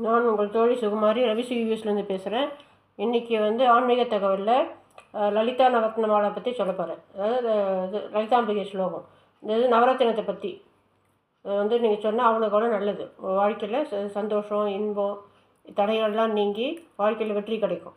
நான் உங்கள் தோழி சுகுமாரி ரவி சிவிஎஸ்லேருந்து பேசுகிறேன் இன்றைக்கி வந்து ஆன்மீக தகவலில் லலிதா நவரத்னமாலை பற்றி சொல்ல போகிறேன் அதாவது இது லலிதாம்பிகை ஸ்லோகம். இந்த இது நவரத்தினத்தை பற்றி வந்து நீங்கள் சொன்னால் அவ்வளோ கூட நல்லது. வாழ்க்கையில் ச- சந்தோஷம் இன்பம் தடைகள்லாம் நீங்கி வாழ்க்கையில் வெற்றி கிடைக்கும்.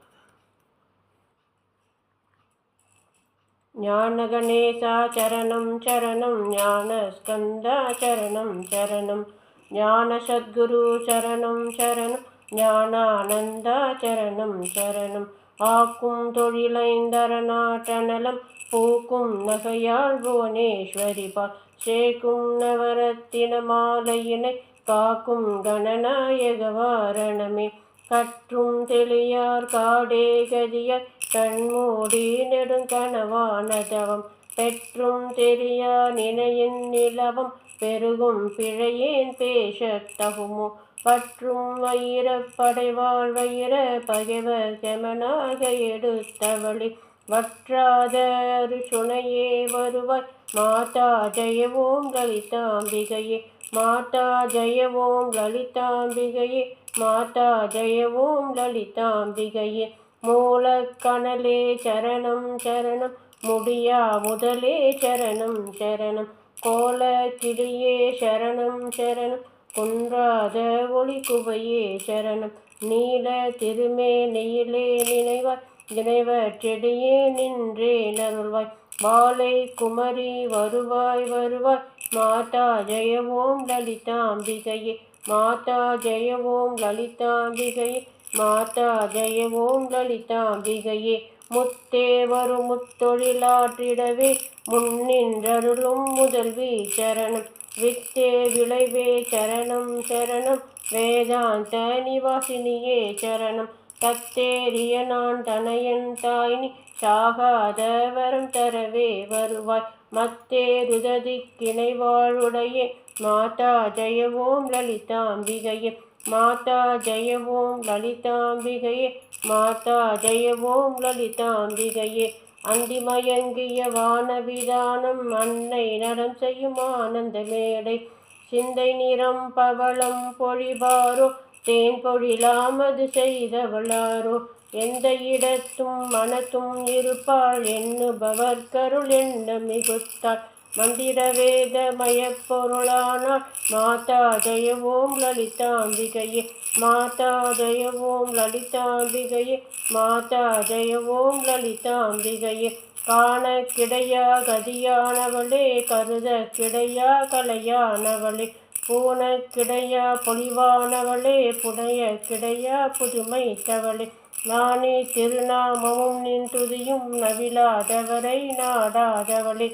ஞானகணேசா சரணம் சரணம். ஞான ஸ்கந்தா சரணம் சரணம். ஞான சத்குரு சரணம் சரணம் ஞானானந்தா சரணம். சரணம் ஆக்கும் தொழிலைந்தரநாட்டனலம் பூக்கும் நகையாள் புவனேஸ்வரி பா. சேக்கும் நவரத்தின மாலையினை காக்கும் கணநாயக வாரணமே. கற்றும் தெளியார் காடே கதியார் கண்மூடி நெடுங்கனவான தவம். பெற்றும் தெரியா நினையின் நிலவம் பெருகும் பிழையேன் பேசத் தகுமோ? பற்றும் வைரப்படைவாள் வைர பகைவர் செமனாக எடுத்தவளி. வற்றாத சுனையே வருவாய். மாதா ஜெயவோம் லலிதாம்பிகையே. மாதா ஜெயவோம் லலிதாம்பிகையே. மாதா ஜெயவோம் லலிதாம்பிகையே. மூலக்கணலே சரணம் சரணம் முடியா முதலே சரணம் சரணம். கோல கிளியே சரணம் சரணம். குன்றாத ஒளி குவையே சரணம். நீல திருமே நெயிலே நினைவாய் நினைவற் செடியே நின்றே நருள்வாய். மாலை குமரி வருவாய் வருவாய். மாதா ஜெயவோம் லலிதாம்பிகையே மாதா ஜெயவோம் லலிதாம்பிகையே மாதா ஜெயவோம் லலிதாம்பிகையே. முத்தேவரும் முத்தொழிலாற்றிடவே முன்னின்றருளும் முதல்வி சரணம். வித்தே விளைவே சரணம் சரணம். வேதாந்த நிவாசினியே சரணம். தத்தேரிய நான் தனையன் தாயினி சாகாத வரம் தரவே வருவாய். மத்தேருததி கிணை வாழுடையே மாதா ஜெயவோம் லலிதாம்பிகையே. மாதா ஜெயவோம் லலிதாம்பிகையே மாதா ஜெயவோம் லலிதாம்பிகையே. அந்திமயங்கிய வானவிதானம் அன்னை நரம் செய்யும் ஆனந்த மேடை. சிந்தை நிறம் பவளம் பொழிபாரோ தேன் பொழிலாமது செய்தவளாரோ. எந்த இடத்தும் மனத்தும் இருப்பாள் எண்ணுபவர் கருள் எண்ண மிகுத்தாள். மந்திர வேத மயப்பொருளானாள் மாதா ஜெயவோம் லலிதாம்பிகையே மாதா ஜெயவோம் லலிதாம்பிகையே மாதா ஜெயவோம் லலிதாம்பிகையே. காண கிடையா கதியானவளே கருத கிடையா கலையானவளே. பூன கிடையா பொலிவானவளே புனைய கிடையா புதுமை தவளே நானே திருநாமமும் நின்றுதியும் நவிழாதவரை நவிலாதவரை நாடாதவளே.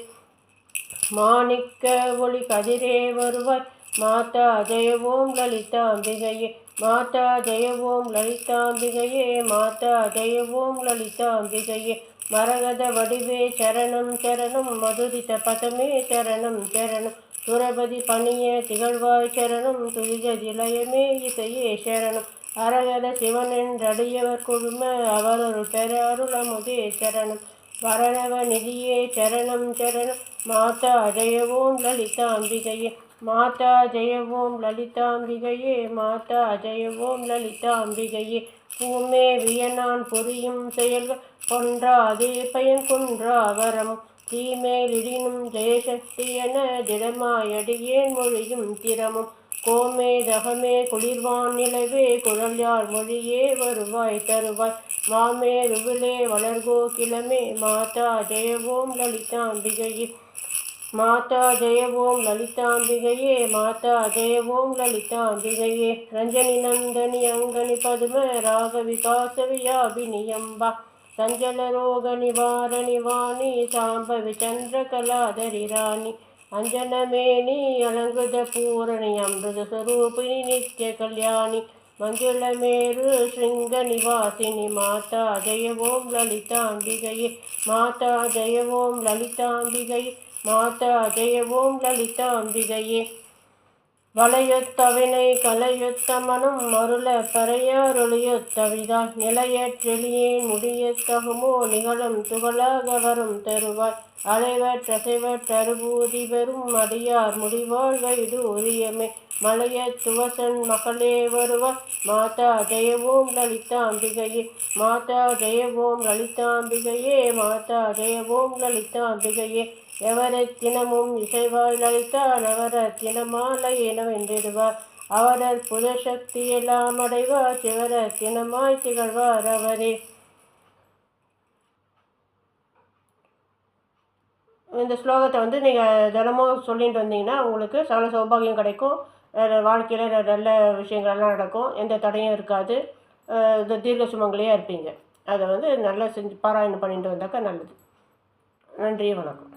மாணிக்க ஒளி கதிரே வருவாய் மாதா ஜெயவோம் லலிதாம்பிகையே மாதா ஜெயவோம் லலிதாம்பிகையே மாதா ஜெயவோம் லலிதாம்பிகையே. மரகத வடிவே சரணம் சரணம் மதுரித பதமே சரணம் சரணம். துரபதி பணிய திகழ்வாய் சரணம் துரிஜதிலயமே இசையே சரணம். அரகத சிவனென்றடியவர் குழும அவரொரு பெற அருளமுதே சரணம். வரணவ நிதியே சரணம் சரணம். மாதா ஜெயவோம் லலிதாம்பிகையே. மாதா ஜெயவோம் லலிதாம்பிகையே. மாதா ஜெயவோம் லலிதாம்பிகையே. பூமே வியனான் புரியும் செயல்கள் கொன்றாதே பயன் கொன்றா வரம் தீமேலிடினும் ஜெயசக்தி என திடமாயடியேன் மொழியும் திறமும். கோமே தகமே குளிர்வான் நிலவே குழல்யார் மொழியே வருவாய் தருவாய். மாமே ருவிலே வளர்கோ கிளமே மாதா ஜெயவோம் லலிதாம்பிகையே மாதா ஜெயவோம் லலிதாம்பிகையே மாதா ஜெயவோம் லலிதாம்பிகையே ரஞ்சனி நந்தனி அங்கனி பதும ராகவிகாசவியாபினியம்பா சஞ்சல ரோக நிவாரணி வாணி சாம்பவி சந்திரகலாதரி ராணி. அஞ்சனமேனி அலங்குத பூரணி அமிர்த ஸ்வரூபிணி நித்திய கல்யாணி மஞ்சுளமேரு ஸ்ருங்க நிவாசினி மாதா ஜய ஓம் லலிதாம்பிகையே மாதா ஜய ஓம் லலிதாம்பிகை மாதா ஜய ஓம் லலிதாம்பிகையே. வளையொத்தவினை கலையொத்த மனம் மருள பறையாரொளியொத்தவிதால் நிலையற்றெளியே முடியத்தகுமோ நிகழும் துகளாக வரும் தருவாய். அலைவர் பெறும் அடியார் முடிவாழ்க இது உரியமே. மலைய துவசன் மகளே வருவார் மாதா ஜெயவோம் லலிதாம்பிகையே. மாதா ஜெயவோம் லலிதாம்பிகையே. மாதா ஜெயவோம் லலிதாம்பிகையே. எவரை தினமும் இசைவாய் லலிதா நவர தினமாலை எனவென்றிடுவார் அவரர் புதசக்தி எல்லாம் அடைவார் சிவர தினமாய் திகழ்வார் அவரே? இந்த ஸ்லோகத்தை வந்து நீங்கள் தினமும் சொல்லிட்டு வந்தீங்கன்னா உங்களுக்கு சகல சௌபாகியம் கிடைக்கும். வாழ்க்கையில் நல்ல விஷயங்கள்லாம் நடக்கும். எந்த தடையும் இருக்காது. இந்த தீர்க்க சுமங்கலியாக இருப்பீங்க. அதை வந்து நல்லா செஞ்சு பாராயணம் பண்ணிட்டு வந்தாக்கா நல்லது. நன்றி வணக்கம்.